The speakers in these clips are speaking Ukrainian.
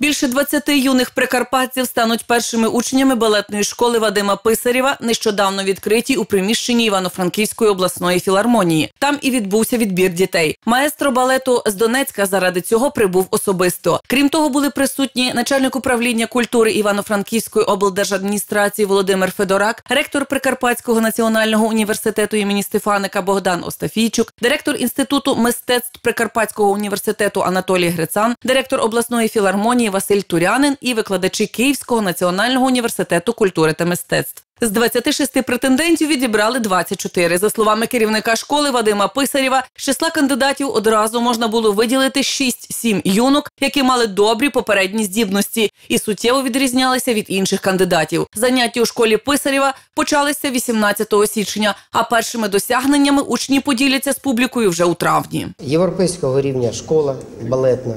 Більше 20 юних прикарпатців стануть першими учнями балетної школи Вадима Писарєва, нещодавно відкритій у приміщенні Івано-Франківської обласної філармонії. Там і відбувся відбір дітей. Маестро балету з Донецька заради цього прибув особисто. Крім того, були присутні начальник управління культури Івано-Франківської облдержадміністрації Володимир Федорак, ректор Прикарпатського національного університету імені Стефаника Богдан Остафійчук, директор інституту мистецтв Прикарпатського університету Анатолій Грицан, директор обласної філармонії Василь Турянин і викладачі Київського національного університету культури та мистецтв. З 26 претендентів відібрали 24. За словами керівника школи Вадима Писарєва, з числа кандидатів одразу можна було виділити 6-7 юнок, які мали добрі попередні здібності і суттєво відрізнялися від інших кандидатів. Заняття у школі Писарєва почалися 18 січня, а першими досягненнями учні поділяться з публікою вже у травні. Європейського рівня школа балетна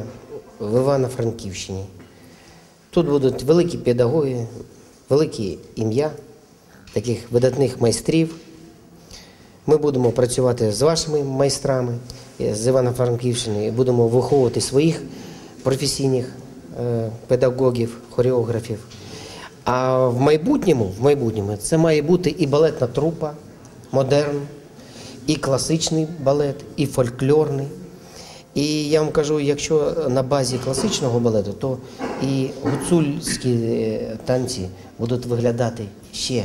в Івано-Франківщині. Тут будуть великі педагоги, великі ім'я таких видатних майстрів. Ми будемо працювати з вашими майстрами е, з Івано-Франківщини і будемо виховувати своїх професійних е, педагогів, хореографів. А в майбутньому, в майбутньому це має бути і балетна трупа, модерн, і класичний балет, і фольклорний. І я вам кажу, якщо на базі класичного балету, то і гуцульські е, танці будуть виглядати ще